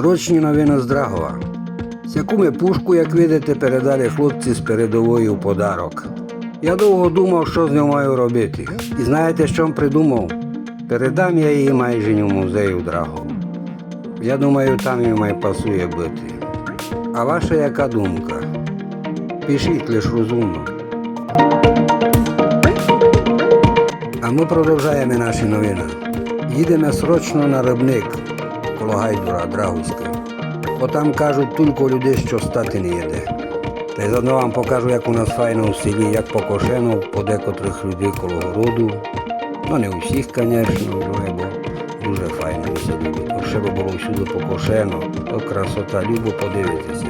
Срочні новини з Драгова. Яку ми пушку, як видите, передали хлопці з передової у подарок. Я довго думав, що з нею маю робити. І знаєте, що придумав? Передам я її майже в музею в Драгову. Я думаю, там їй май пасує бути. А ваша яка думка? Пишіть лиш розумно. А ми продовжаємо наші новини. Їдемо срочно на рибник коло Гайдура Драгуська. Бо там кажуть тільки людей, що стати не їде. Та й заодно вам покажу, як у нас файно у селі, як покошено, по декотрих людей коло городу. Ну не у всіх, звісно, бо дуже файно у. То ще би було всюди покошено, то красота, любо подивитися.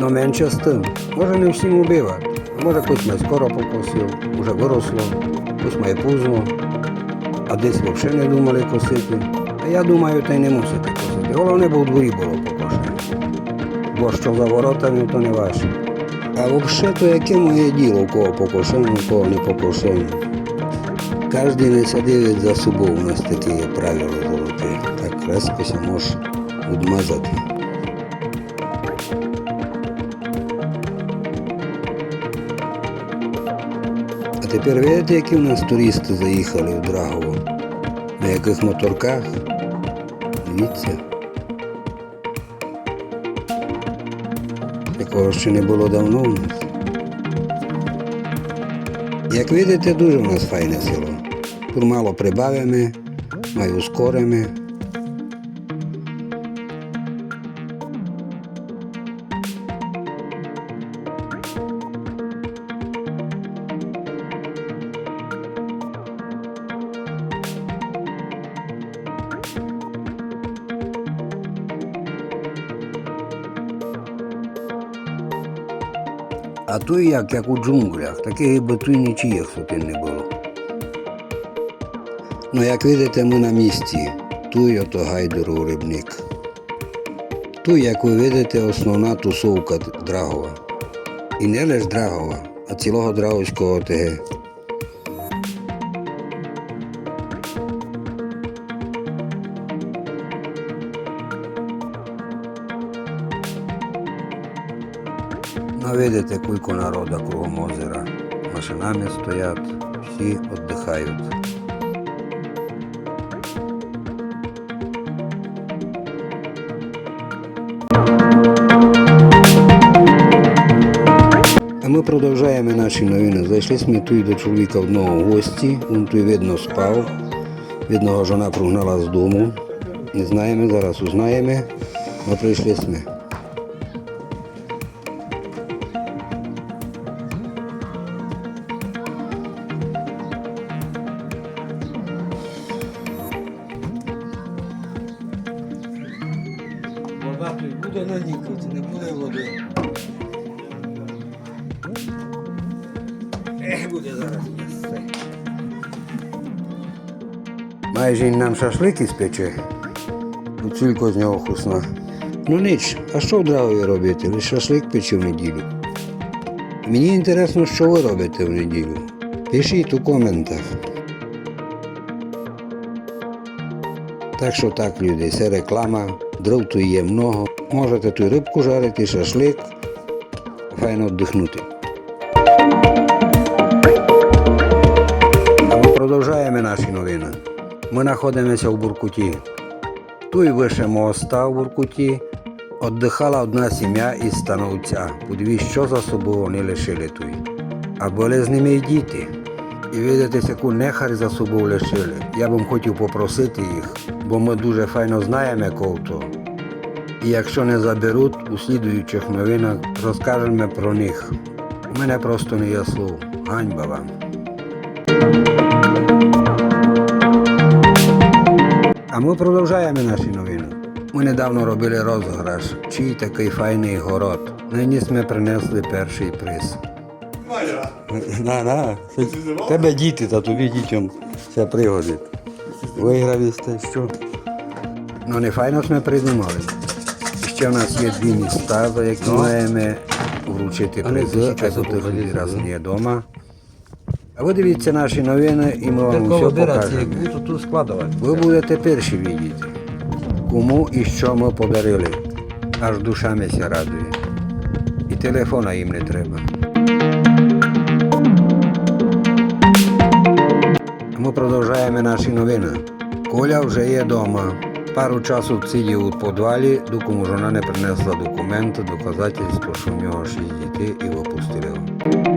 Ну менше з тим, може не всім убива. А може хтось має скоро покосив, вже виросло, хтось має пузо, а десь взагалі не думали косити. А я думаю, та й не мусите косити. Головне, бо у дворі було покошено. Бо що за воротами, то не ваше. А взагалі, то яке моє діло, кого покошено, кого не покошено. Кожен не садивить за собою, у нас таке є правило золоте. Так резко може відмазати. Тепер видите, які у нас туристи заїхали в Драгово? На яких моторках? Дивіться. Такого ще не було давно у нас. Як видите, дуже у нас файне село. Тут мало прибавимо, маю ускоримо. А то як, як у джунглях, таких би тут нічиїх сутин не було. Ну, як видите, ми на місці. Туй ото гайдеру рибник. Ту, як ви видите, основна тусовка Драгова. І не лише Драгова, а цілого Драговського ОТГ. Ну, видите, кілько народа кругом озера. Машинами стоять, всі віддихають. А ми продовжуємо наші новини. Зайшли ми тут до чоловіка одного в гості, він тут видно спав. Видно, жона прогнала з дому. Не знаємо, зараз узнаємо. Ми прийшли ми. Вода буде на нікоті, не буде води. Ех, буде зараз. Майже нам шашлики спече. Тільки з нього вкусна. Ну ніч, а що в Драгові робити? Лише шашлик пече в неділю. Мені інтересно, що ви робите в неділю. Пишіть у коментах. Так що так, люди, це реклама, дров тут є много. Можете тут рибку жарити, шашлик. Файно віддихнути. А ми продовжуємо наші новини. Ми знаходимося в Буркуті. Тут вище моста в Буркуті віддихала одна сім'я із становця. Подивіться, що за собою вони лишили тут. А були з ними і діти. І видите, яку нехар за собою лишили. Я б хотів попросити їх, бо ми дуже файно знаємо ковто. І якщо не заберуть, у слідуючих новинах розкажемо про них. У мене просто не є слов. Ганьба вам. А ми продовжуємо наші новини. Ми недавно робили розіграш, чий такий файний город. Нині ми принесли перший приз. Майя. На, на, тебе діти, та тобі дітям все пригодить. Виграв і те, що. Ну не файно ж ми придумали. Ще в нас є дві міста, за які маємо вручити призи, а до тих людей раз не вдома. А ви дивіться наші новини і ми вам все покажемо. Ви будете перші бачити. Кому і що ми подарили. Аж душа ся радує. І телефона їм не треба. Ми продовжуємо наші новини. Коля вже є вдома. Пару часу сидів у підвалі, доки жона не принесла документи, доказательства, що в нього шість дітей і випустили.